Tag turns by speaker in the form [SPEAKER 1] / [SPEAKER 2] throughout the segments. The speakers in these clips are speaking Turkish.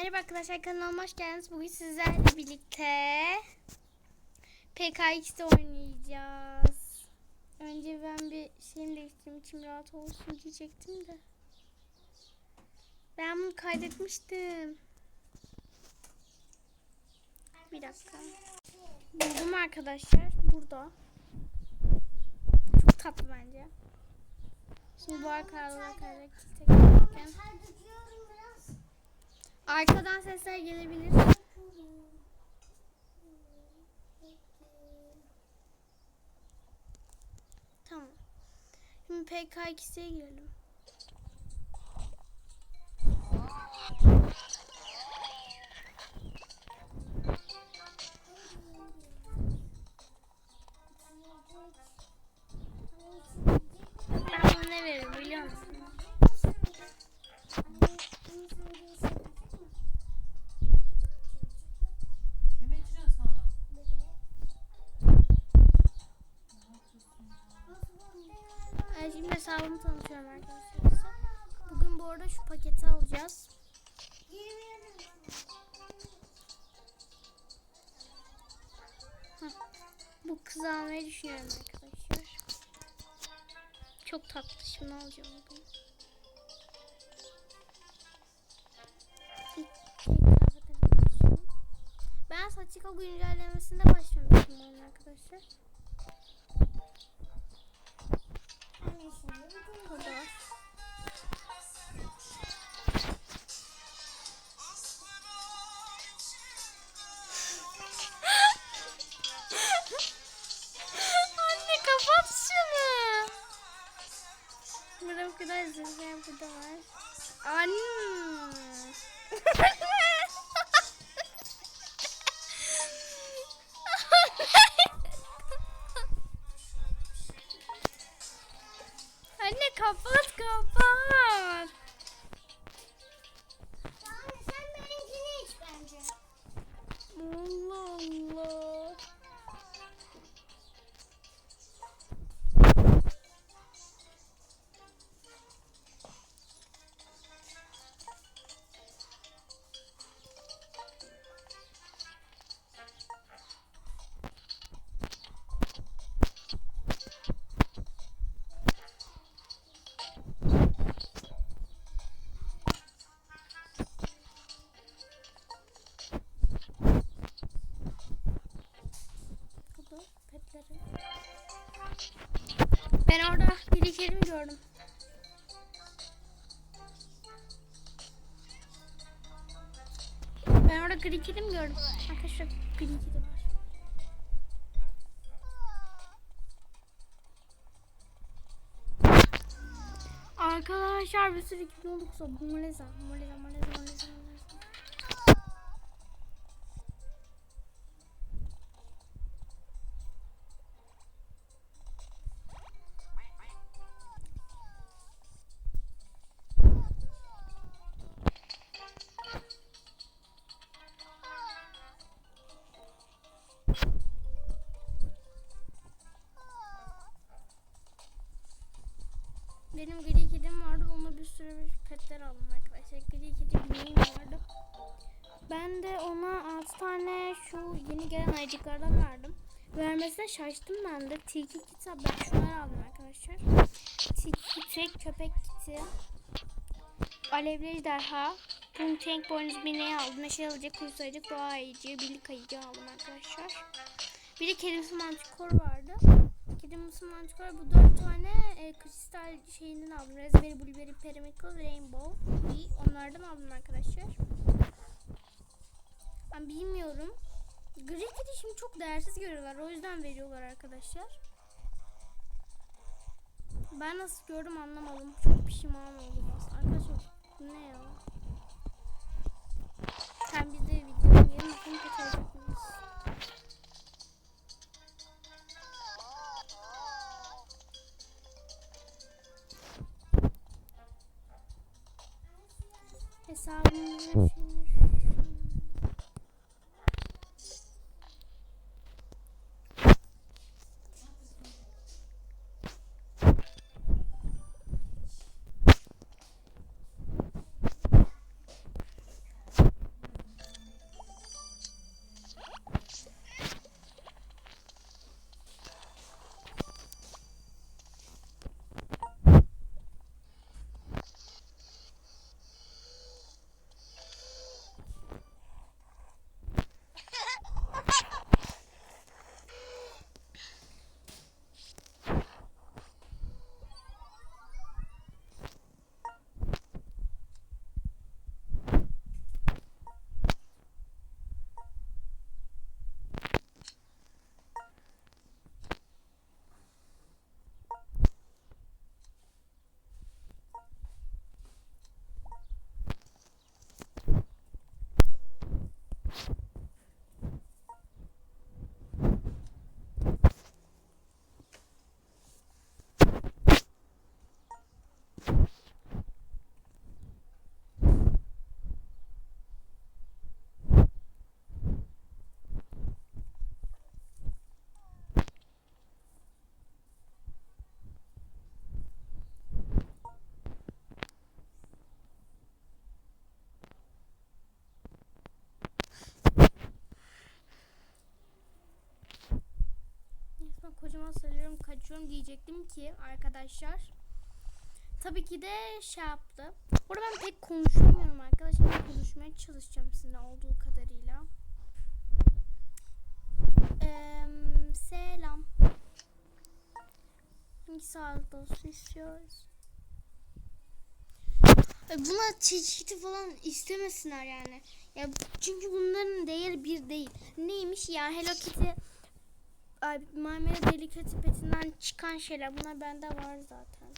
[SPEAKER 1] Merhaba arkadaşlar kanalıma hoş geldiniz. Bugün sizlerle birlikte PKX'de oynayacağız. Önce ben bir şeyim değiştireyim içim rahat olsun diyecektim de. Ben bunu kaydetmiştim. Bir dakika. Buldum arkadaşlar. Burada. Çok tatlı bence. Şimdi bu arkadan kaydederken Arkadan sesler gelebilir. Tamam. Şimdi PK2'ye girelim. Hesabımı tanıtıyorum arkadaşlar. Bugün bu arada şu paketi alacağız. Bu kızı almayı düşünüyorum arkadaşlar. Çok tatlı. Şimdi alacağım başlayalım. Ben Saçiko güncellemesinde başlamıştım arkadaşlar. Anne kapat şunu. Burada bu kadar zırhlar burada var. Anne. Anne kapat kapat. İki elimi gördüm. Ben orada gri kedim gördüm. Arkadaşlar gri kedi var. Arkadaşlar bir sürü 2019 oldu. Moleza, moleza, Benim gri kedim vardı. Ona bir sürü petler aldım arkadaşlar. Gri kedi bineğim vardı. Ben de ona 6 tane şu yeni gelen ayıcıklardan verdim. Vermesine şaştım ben de. Tilki kiti ben şunları aldım arkadaşlar. Tilki tek köpek kiti. Alevli ejderha. Pum tank boynuz bineği aldım. Neşe alıcı, kurs ayıcı, doğa ayıcı, birlik ayıcı aldım arkadaşlar. Bir de kedimsi mantikor vardı. Kedimsi mantikor bu dört tane e, kristal şeyinden aldım. Raspberry, blueberry, perimical, rainbow. Onlardan aldım arkadaşlar. Ben bilmiyorum. Gri kedi şimdi çok değersiz görüyorlar. O yüzden veriyorlar arkadaşlar. Ben nasıl gördüm anlamadım. Çok pişman oldum. Arkadaşlar ne ya? Sen biz de videonun yarın film kaçıracak hesabımı Çalışıyorum diyecektim ki arkadaşlar. Tabii ki de şey yaptı. Burada ben pek konuşamıyorum arkadaşlar. Konuşmaya çalışacağım sizinle olduğu kadarıyla. Eee, selam. Hangi sağlık dostu istiyoruz? Buna çeşitli falan istemesinler yani. Ya çünkü bunların değeri bir değil. Neymiş ya Hello Kitty Ay, Marmara Delikati petinden çıkan şeyler. Bunlar bende var zaten.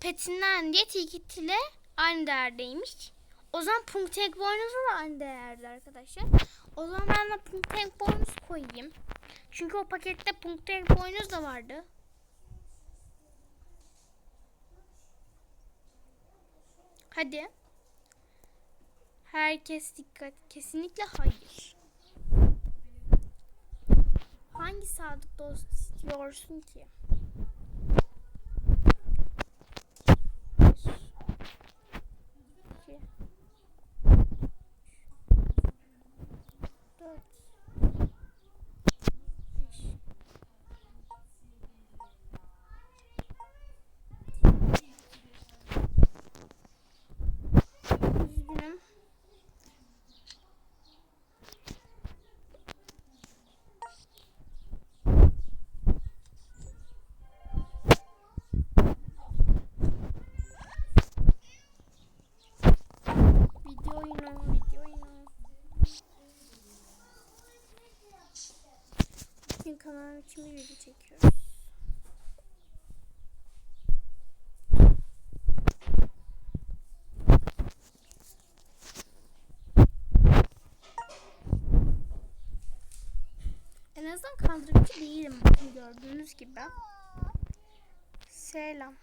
[SPEAKER 1] Petinden diye Tikit ile aynı değerdeymiş. O zaman Punktek boynuzu da aynı değerde arkadaşlar. O zaman ben de Punktek boynuz koyayım. Çünkü o pakette Punktek boynuz da vardı. Hadi. Herkes dikkat. Kesinlikle hayır. Hangi sadık dost istiyorsun ki? Dört, beş. Üzgünüm. Video oyunu, video oyunu. Bugün kanalım için bir video çekiyoruz. En azından kandırıcı değilim gördüğünüz gibi. Selam.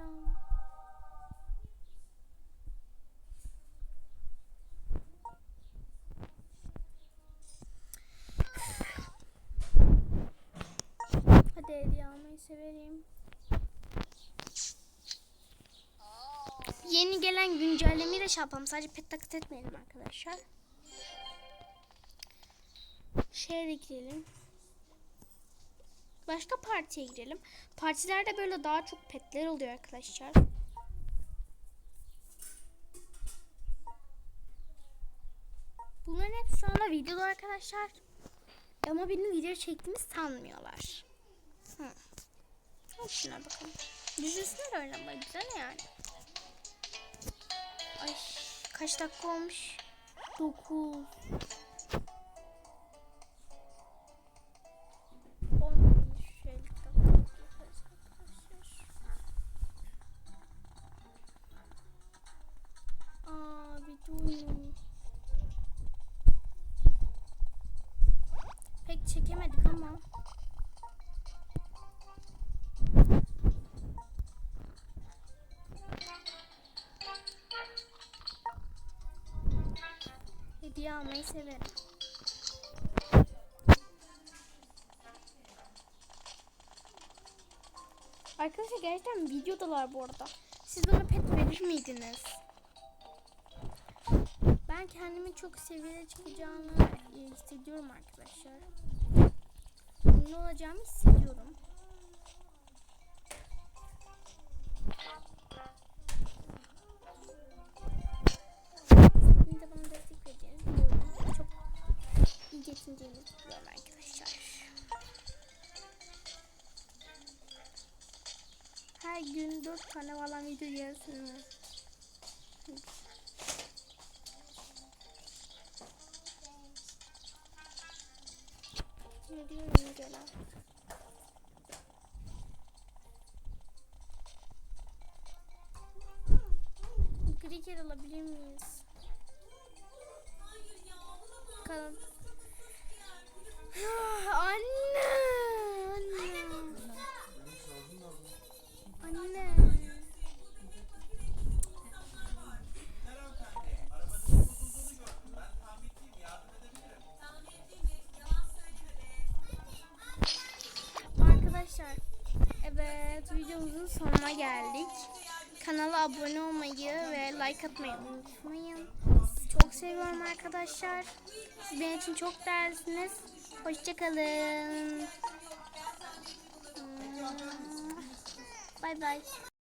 [SPEAKER 1] Selam. Hadi hediye almayı severim. Yeni gelen güncellemeyi de şey yapalım. Sadece pet taklit etmeyelim arkadaşlar. Şeye girelim. Başka partiye girelim. Partilerde böyle daha çok petler oluyor arkadaşlar. Bunların hepsi şu anda videoda arkadaşlar. Ama benim video çektiğimi sanmıyorlar. Hı. Hadi şuna bakalım. Düşünsünler öyle ama güzel yani. Ay kaç dakika olmuş? 9 Pek çekemedik ama. Hediye almayı severim. Arkadaşlar gerçekten videodalar bu arada. Siz bana pet verir miydiniz? Ben kendimi çok seviyede çıkacağını e, hissediyorum arkadaşlar. Ne olacağımı hissediyorum. De bana destek biliyorum. Çok iyi geçineceğinizi biliyorum arkadaşlar. Her gün 4 tane falan video yazıyorum. Cricket alabilir miyiz? Bakalım. Anne! Anne! Anne! Arkadaşlar, evet videomuzun sonuna geldik. Kanala abone olmayı ve like atmayı unutmayın. Çok seviyorum arkadaşlar. Siz benim için çok değerlisiniz. Hoşçakalın. Bay bay.